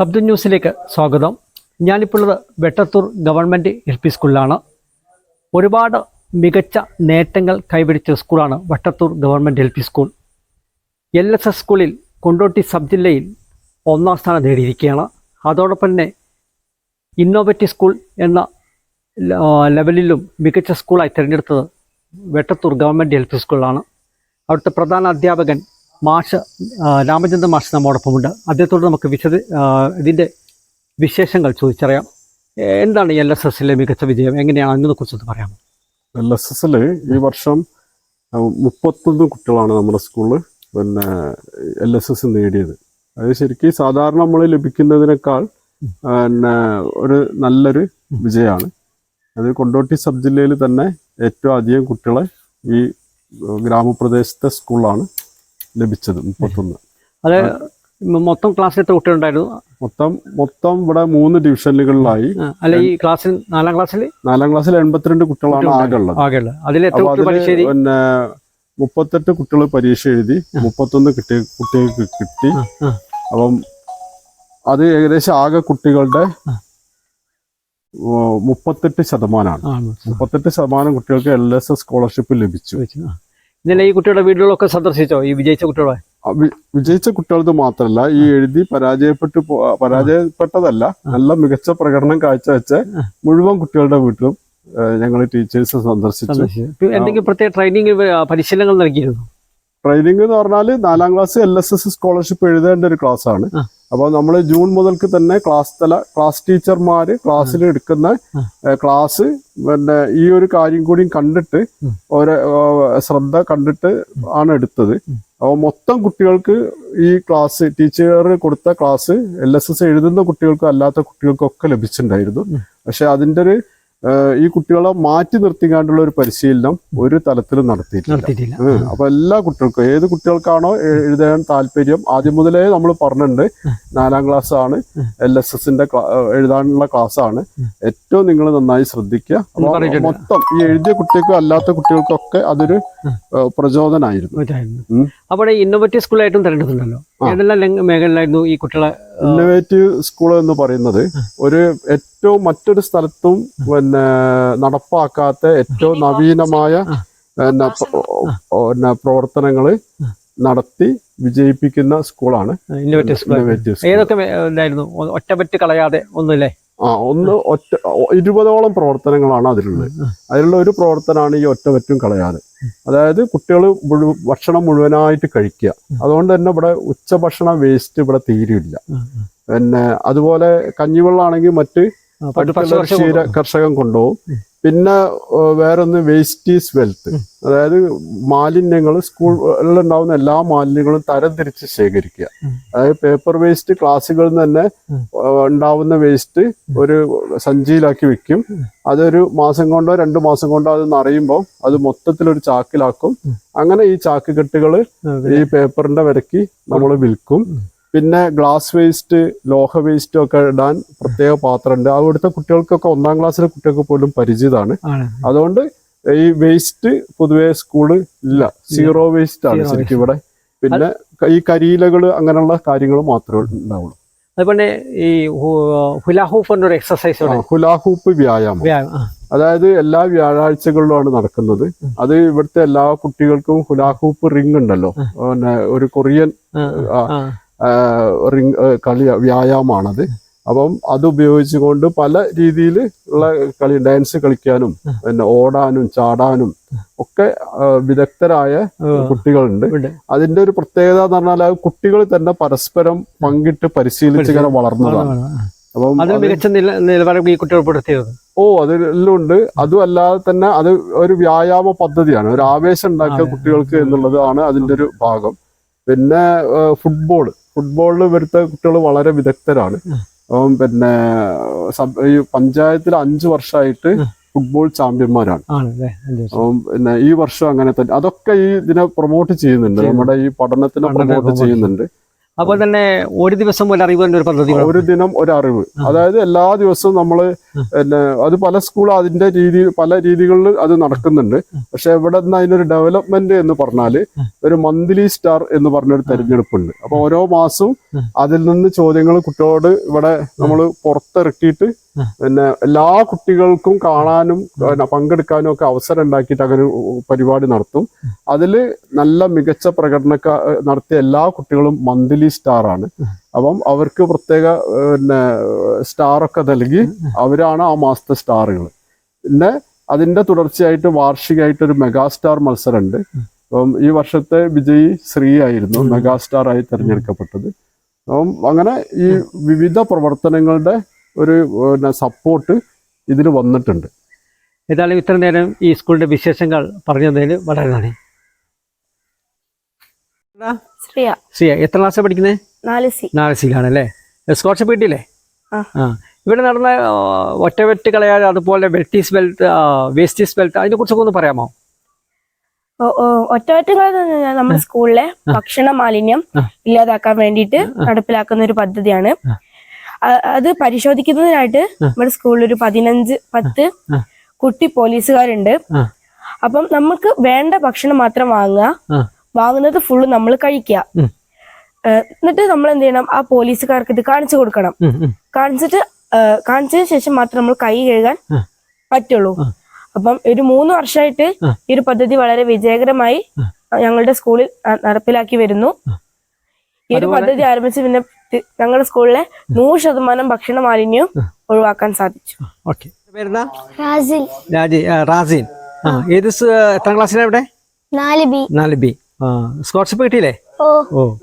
ശബ്ദ ന്യൂസിലേക്ക് സ്വാഗതം. ഞാനിപ്പോഴത് വെട്ടത്തൂർ ഗവൺമെന്റ് എൽ പി സ്കൂളിലാണ്. ഒരുപാട് മികച്ച നേട്ടങ്ങൾ കൈവരിച്ച സ്കൂളാണ് Vattathur government L P school. L S S സ്കൂളിൽ കൊണ്ടോട്ടി സബ് ജില്ലയിൽ ഒന്നാം സ്ഥാനം നേടിയിരിക്കുകയാണ്. അതോടൊപ്പം തന്നെ ഇന്നോവേറ്റീവ് സ്കൂൾ എന്ന ലെവലിലും മികച്ച സ്കൂളായി തിരഞ്ഞെടുത്തത് വെട്ടത്തൂർ ഗവൺമെന്റ് എൽ പി സ്കൂളാണ് അവിടുത്തെ പ്രധാന അധ്യാപകൻ മാഷ് രാമചന്ദ്രൻ മാഷ് നമ്മോടൊപ്പമുണ്ട്. അദ്ദേഹത്തോട് നമുക്ക് വിശദ ഇതിന്റെ വിശേഷങ്ങൾ ചോദിച്ചറിയാം. എന്താണ് എൽ എസ് എസിലെ മികച്ച വിജയം? എങ്ങനെയാണ് അതിനെ കുറിച്ചൊന്ന് പറയാമോ? എൽ എസ് എസിൽ ഈ വർഷം മുപ്പത്തൊന്ന് കുട്ടികളാണ് നമ്മുടെ സ്കൂളിൽ പിന്നെ എൽ എസ് എസ് നേടിയത്. അത് ശരിക്കും സാധാരണ നമ്മൾ ലഭിക്കുന്നതിനേക്കാൾ പിന്നെ ഒരു നല്ലൊരു വിജയമാണ്. അത് കൊണ്ടോട്ടി സബ് ജില്ലയിൽ തന്നെ ഏറ്റവും അധികം കുട്ടികളെ ഈ ഗ്രാമപ്രദേശത്തെ സ്കൂളിലാണ് ലഭിച്ചത് മുപ്പത്തൊന്ന് അത് മൊത്തം ക്ലാസ്സിൽ എത്ര കുട്ടികളുണ്ടായിരുന്നു? മൊത്തം മൊത്തം ഇവിടെ മൂന്ന് ഡിവിഷനുകളിലായി. അല്ല ഈ ക്ലാസ്സിൽ നാലാം ക്ലാസ്സിൽ? നാലാം ക്ലാസ്സിൽ എൺപത്തിരണ്ട് കുട്ടികളാണ് ആകെ ഉള്ളത്. അതിൽ എത്ര കുട്ടികൾ പിന്നെ മുപ്പത്തെട്ട് കുട്ടികൾ പരീക്ഷ എഴുതി മുപ്പത്തൊന്ന് കിട്ടി കുട്ടികൾക്ക് കിട്ടി. അപ്പം അത് ഏകദേശം ആകെ കുട്ടികളുടെ മുപ്പത്തെട്ട് ശതമാനമാണ് മുപ്പത്തെട്ട് ശതമാനം. കുട്ടികൾക്ക് എൽ എസ് എസ് സ്കോളർഷിപ്പ് ലഭിച്ചു. ഇന്നലെ ഈ കുട്ടിയുടെ വീടുകളൊക്കെ സന്ദർശിച്ചോ? ഈ വിജയിച്ച കുട്ടികളെ? വിജയിച്ച കുട്ടികൾക്ക് മാത്രമല്ല ഈ എഴുതി പരാജയപ്പെട്ടു പരാജയപ്പെട്ടതല്ല. നല്ല മികച്ച പ്രകടനം കാഴ്ചവെച്ച. മുഴുവൻ കുട്ടികളുടെ വീട്ടിലും ഞങ്ങൾ ടീച്ചേഴ്സ് സന്ദർശിച്ചു. എന്തെങ്കിലും പ്രത്യേക ട്രെയിനിങ് പരിശീലനങ്ങൾ നൽകിയിരുന്നു? ട്രെയിനിങ് എന്ന് പറഞ്ഞാൽ നാലാം class L S S scholarship എഴുതേണ്ട ഒരു ക്ലാസ് ആണ്. അപ്പോൾ നമ്മൾ ജൂൺ മുതൽക്ക് തന്നെ ക്ലാസ് തല ക്ലാസ് ടീച്ചർമാര് ക്ലാസ്സിൽ എടുക്കുന്ന ക്ലാസ് പിന്നെ ഈ ഒരു കാര്യം കൂടി കണ്ടിട്ട് ഓരോ ശ്രദ്ധ കണ്ടിട്ട് ആണ് എടുത്തത്. അപ്പോൾ മൊത്തം കുട്ടികൾക്ക് ഈ ക്ലാസ് ടീച്ചർ കൊടുത്ത ക്ലാസ് എൽ എസ് എസ് എഴുതുന്ന കുട്ടികൾക്കും അല്ലാത്ത കുട്ടികൾക്കും ഒക്കെ ലഭിച്ചിട്ടുണ്ടായിരുന്നു പക്ഷെ അതിന്റെ ഒരു ഈ കുട്ടികളെ മാറ്റി നിർത്തിക്കാണ്ടുള്ള ഒരു പരിശീലനം ഒരു തലത്തിലും നടത്തിയിട്ടില്ല. അപ്പൊ എല്ലാ കുട്ടികൾക്കും ഏത് കുട്ടികൾക്കാണോ എഴുതാൻ താല്പര്യം ആദ്യം മുതലേ നമ്മൾ പറഞ്ഞിട്ടുണ്ട്. നാലാം ക്ലാസ് ആണ് എൽ എസ് എസിന്റെ എഴുതാനുള്ള ക്ലാസ് ആണ് ഏറ്റവും നിങ്ങൾ നന്നായി ശ്രദ്ധിക്കുക. മൊത്തം ഈ എഴുതിയ കുട്ടികൾക്കും അല്ലാത്ത കുട്ടികൾക്കൊക്കെ അതൊരു പ്രചോദനമായിരുന്നു അപ്പോൾ അവിടെ ഇന്നോവേറ്റീവ് സ്കൂളായിട്ടും തിരഞ്ഞെടുക്കുന്നുണ്ടല്ലോ. ഏതെല്ലാം മേഖലയിലായിരുന്നു ഈ കുട്ടികളെ ഇന്നോവേറ്റീവ് സ്കൂൾ എന്ന് പറയുന്നത് ഒരു ഏറ്റവും മറ്റൊരു സ്ഥലത്തും പിന്നെ നടപ്പാക്കാത്ത ഏറ്റവും നവീനമായ ആ. പിന്നെ പ്ര- പ്രവർത്തനങ്ങൾ നടത്തി വിജയിപ്പിക്കുന്ന സ്കൂളാണ് ഇന്നോവേറ്റീവ് സ്കൂൾ ഏതൊക്കെ ഒറ്റപറ്റ് കളയാതെ ഒന്നുമില്ലേ? ആ ഒന്ന് ഒറ്റ ഇരുപതോളം പ്രവർത്തനങ്ങളാണ് അതിലുള്ളത്. അതിലുള്ള ഒരു പ്രവർത്തനമാണ് ഈ ഒറ്റവറ്റും കളയാറ് അതായത് കുട്ടികൾ മുഴു ഭക്ഷണം മുഴുവനായിട്ട് കഴിക്കുക. അതുകൊണ്ട് തന്നെ ഇവിടെ ഉച്ചഭക്ഷണ വേസ്റ്റ് ഇവിടെ തീരില്ല പിന്നെ അതുപോലെ കഞ്ഞിവെള്ളമാണെങ്കിൽ മറ്റ് ക്ഷീര കർഷകൻ കൊണ്ടുപോകും. പിന്നെ വേറൊന്ന് വേസ്റ്റ് ഈസ് വെൽത്ത് അതായത് മാലിന്യങ്ങൾ സ്കൂളിൽ ഉണ്ടാവുന്ന എല്ലാ മാലിന്യങ്ങളും തരംതിരിച്ച് ശേഖരിക്കുക. അതായത് പേപ്പർ വേസ്റ്റ് ക്ലാസ്സുകളിൽ നിന്ന് തന്നെ ഉണ്ടാവുന്ന വേസ്റ്റ് ഒരു സഞ്ചിയിലാക്കി വെക്കും. അതൊരു മാസം കൊണ്ടോ രണ്ട് മാസം കൊണ്ടോ അത് നിറയുമ്പോൾ അത് മൊത്തത്തിൽ ഒരു ചാക്കിലാക്കും അങ്ങനെ ഈ ചാക്ക് കെട്ടുകൾ ഈ പേപ്പറിന്റെ വിലക്ക് നമ്മൾ വിൽക്കും. പിന്നെ ഗ്ലാസ് വേസ്റ്റ് ലോഹ വേസ്റ്റ് ഒക്കെ ഇടാൻ പ്രത്യേക പാത്രമുണ്ട്. അവിടുത്തെ കുട്ടികൾക്കൊക്കെ ഒന്നാം ക്ലാസ്സിലെ കുട്ടികൾക്ക് പോലും പരിചിതമാണ് അതുകൊണ്ട് ഈ വേസ്റ്റ് പൊതുവെ സ്കൂൾ ഇല്ല. സീറോ വേസ്റ്റ് ആണ് ശരിക്കും ഇവിടെ. പിന്നെ ഈ കരിയിലകൾ അങ്ങനെയുള്ള കാര്യങ്ങൾ മാത്രമേ ഉണ്ടാവുള്ളൂ. അതുപോലെ ഈ ഹുലാഹൂപ്പ് എന്നൊരു എക്സസൈസ് ഹുലാഹൂപ്പ് വ്യായാമം. വ്യായാമം അതായത് എല്ലാ വ്യാഴാഴ്ചകളിലുമാണ് നടക്കുന്നത്. അത് ഇവിടുത്തെ എല്ലാ കുട്ടികൾക്കും ഹുലാഹൂപ്പ് റിംഗ് ഉണ്ടല്ലോ. പിന്നെ ഒരു കൊറിയൻ ആ, കളി വ്യായാമമാണത് അപ്പം അത് ഉപയോഗിച്ചുകൊണ്ട് പല രീതിയിൽ ഉള്ള കളി ഡാൻസ് കളിക്കാനും പിന്നെ ഓടാനും ചാടാനും ഒക്കെ വിദഗ്ധരായ കുട്ടികളുണ്ട്. അതിന്റെ ഒരു പ്രത്യേകത എന്ന് പറഞ്ഞാൽ ആ കുട്ടികൾ തന്നെ പരസ്പരം പങ്കിട്ട് പരിശീലിച്ച് ഇങ്ങനെ വളർന്നതാണ്. അപ്പം മികച്ച നില നിലവാരം ഈ കുട്ടികൾ ഓ അതെല്ലാം ഉണ്ട് അതുമല്ലാതെ തന്നെ അത് ഒരു വ്യായാമ പദ്ധതിയാണ്. ഒരു ആവേശം ഉണ്ടാക്കുക കുട്ടികൾക്ക് എന്നുള്ളതാണ് അതിന്റെ ഒരു ഭാഗം. പിന്നെ ഫുട്ബോൾ ഫുട്ബോളിൽ വരുത്ത കുട്ടികൾ വളരെ വിദഗ്ധരാണ്. അപ്പം പിന്നെ സബ് ഈ പഞ്ചായത്തിൽ അഞ്ചു വർഷമായിട്ട് ഫുട്ബോൾ ചാമ്പ്യന്മാരാണ്. പിന്നെ ഈ വർഷം അങ്ങനെ തന്നെ അതൊക്കെ ഈ ഇതിനെ പ്രൊമോട്ട് ചെയ്യുന്നുണ്ട്. നമ്മുടെ ഈ പഠനത്തിനെ പ്രൊമോട്ട് ചെയ്യുന്നുണ്ട്. അപ്പോൾ തന്നെ ഒരു ദിവസം ഒരു അറിവ് ഒരു പദ്ധതി. ഒരു ദിനം ഒരു അറിവ്. അതായത് എല്ലാ ദിവസവും നമ്മൾ അത് പല സ്കൂൾ അതിന്റെ രീതി പല രീതികളിൽ അത് നടക്കുന്നുണ്ട്. പക്ഷെ ഇവിടെ നിന്ന് അതിനൊരു ഡെവലപ്മെന്റ് എന്ന് പറഞ്ഞാൽ ഒരു മന്ത്ലി സ്റ്റാർ എന്ന് പറഞ്ഞൊരു തെരഞ്ഞെടുപ്പുണ്ട്. അപ്പൊ ഓരോ മാസവും അതിൽ നിന്ന് ചോദ്യങ്ങൾ കുട്ടികളോട് ഇവിടെ നമ്മൾ പുറത്തിറക്കിയിട്ട് പിന്നെ എല്ലാ കുട്ടികൾക്കും കാണാനും പങ്കെടുക്കാനും ഒക്കെ അവസരം ഉണ്ടാക്കിയിട്ട് അങ്ങനെ പരിപാടി നടത്തും. അതിൽ നല്ല മികച്ച പ്രകടന നടത്തിയ എല്ലാ കുട്ടികളും മന്ത്ലി സ്റ്റാറാണ്. അപ്പം അവർക്ക് പ്രത്യേക പിന്നെ സ്റ്റാറൊക്കെ നൽകി അവരാണ് ആ മാസത്തെ സ്റ്റാറുകൾ പിന്നെ അതിന്റെ തുടർച്ചയായിട്ട് വാർഷികമായിട്ട് ഒരു മെഗാസ്റ്റാർ മത്സരമുണ്ട്. അപ്പം ഈ വർഷത്തെ വിജയി ശ്രീ ആയിരുന്നു മെഗാസ്റ്റാർ ആയി തിരഞ്ഞെടുക്കപ്പെട്ടത്. അപ്പം അങ്ങനെ ഈ വിവിധ പ്രവർത്തനങ്ങളുടെ ഒരു പിന്നെ സപ്പോർട്ട് ഇതിന് വന്നിട്ടുണ്ട്. ഏതായാലും ഇത്ര നേരം ഈ സ്കൂളിന്റെ വിശേഷങ്ങൾ പറഞ്ഞതിന് വളരെ നന്ദി. ശ്രീയ. ശ്രീയ എത്ര ക്ലാസ് പഠിക്കുന്നത് നാല് സി. നാല് സിയിലാണല്ലേ സ്കോളർഷിപ്പ് കിട്ടിയില്ലേ? ആ. ഇവിടെ നടന്ന ഒറ്റ ഒറ്റവെട്ട് കളയാതെ അതുപോലെ വെട്ടീസ് ബെൽറ്റ് വേസ്റ്റീസ് ബെൽറ്റ് അതിനെ കുറിച്ചൊക്കെ ഒന്ന് പറയാമോ? ഒറ്റവറ്റങ്ങൾ നമ്മുടെ സ്കൂളിലെ ഭക്ഷണ മാലിന്യം ഇല്ലാതാക്കാൻ വേണ്ടിയിട്ട് നടപ്പിലാക്കുന്ന ഒരു പദ്ധതിയാണ്. അത് പരിശോധിക്കുന്നതിനായിട്ട് നമ്മുടെ സ്കൂളിൽ ഒരു പതിനഞ്ച് പത്ത്. കുട്ടി പോലീസുകാരുണ്ട്. അപ്പം നമുക്ക് വേണ്ട ഭക്ഷണം മാത്രം വാങ്ങുക. വാങ്ങുന്നത് ഫുള്ള് നമ്മൾ കഴിക്കുക. എന്നിട്ട് നമ്മൾ എന്ത് ചെയ്യണം? ആ പോലീസുകാർക്ക് ഇത് കാണിച്ചു കൊടുക്കണം. കാണിച്ചിട്ട് കാണിച്ചതിന് ശേഷം മാത്രം നമ്മൾ കൈ കഴുകാൻ. പറ്റുള്ളൂ. അപ്പം ഒരു മൂന്ന് വർഷമായിട്ട് ഈ ഒരു പദ്ധതി വളരെ വിജയകരമായി ഞങ്ങളുടെ സ്കൂളിൽ നടപ്പിലാക്കി വരുന്നു. ഈ ഒരു പദ്ധതി ആരംഭിച്ച് പിന്നെ ഞങ്ങളുടെ സ്കൂളിലെ നൂറ് ശതമാനം ഭക്ഷണ മാലിന്യം ഒഴിവാക്കാൻ സാധിച്ചു. ഓക്കെ. രാജി ആ, ഏത് എത്രാം ക്ലാസ്സിലാണ് ഇവിടെ? നാല് ബി. സ്കോളർഷിപ്പ് കിട്ടിയില്ലേ? ഓ.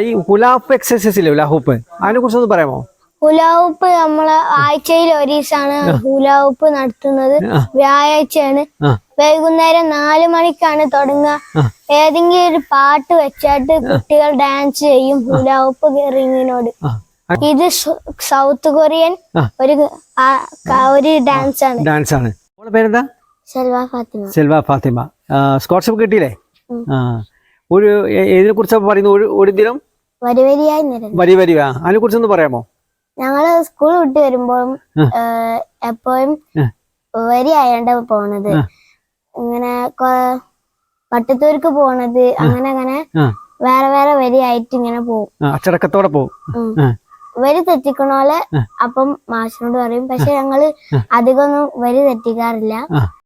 ഈ ഹുലാപ്പ് എക്സസൈസ് ഇല്ലേ ഹുലാഹൂപ്പ് അതിനെ കുറിച്ചൊന്ന് പറയാമോ? ഹുലാവുപ്പ് നമ്മൾ ആഴ്ചയിൽ ഒരു ദിവസമാണ് ഹുലാവുപ്പ് നടത്തുന്നത്. വ്യാഴാഴ്ചയാണ്. വൈകുന്നേരം നാലു മണിക്കാണ് തുടങ്ങുക. ഏതെങ്കിലും ഒരു പാട്ട് വെച്ചിട്ട് കുട്ടികൾ ഡാൻസ് ചെയ്യും ഹുലാവുപ്പ് റിങ്ങിനോട് ഇത് സൗത്ത് കൊറിയൻ ഒരു ഒരു ഡാൻസ് ആണ്. ഡാൻസ് ആണ്. പേരെന്താ? സെൽവ ഫാത്തിമ. സെൽവ ഫാത്തിമ. സ്കോളർഷിപ്പ് കിട്ടിയില്ലേ? ഒരു ഇതിനെ കുറിച്ച് പറയുന്നു ഒരു ദിനം? വരി വരിയായി വരി വരിക അതിനെ കുറിച്ചൊന്ന് പറയാമോ? ഞങ്ങൾ സ്കൂൾ വിട്ട് വരുമ്പോഴും എപ്പോഴും. വരി ആയാണ്ട പോണത്. ഇങ്ങനെ പട്ടത്തൂർക്ക് പോണത് അങ്ങനെ അങ്ങനെ വേറെ വേറെ വരി ആയിട്ട് ഇങ്ങനെ പോകും അച്ചടക്കത്തോടെ പോകും. വരി തെറ്റിക്കണോലെ പോലെ അപ്പം മാഷിനോട് പറയും. പക്ഷെ ഞങ്ങൾ അധികമൊന്നും വരി തെറ്റിക്കാറില്ല.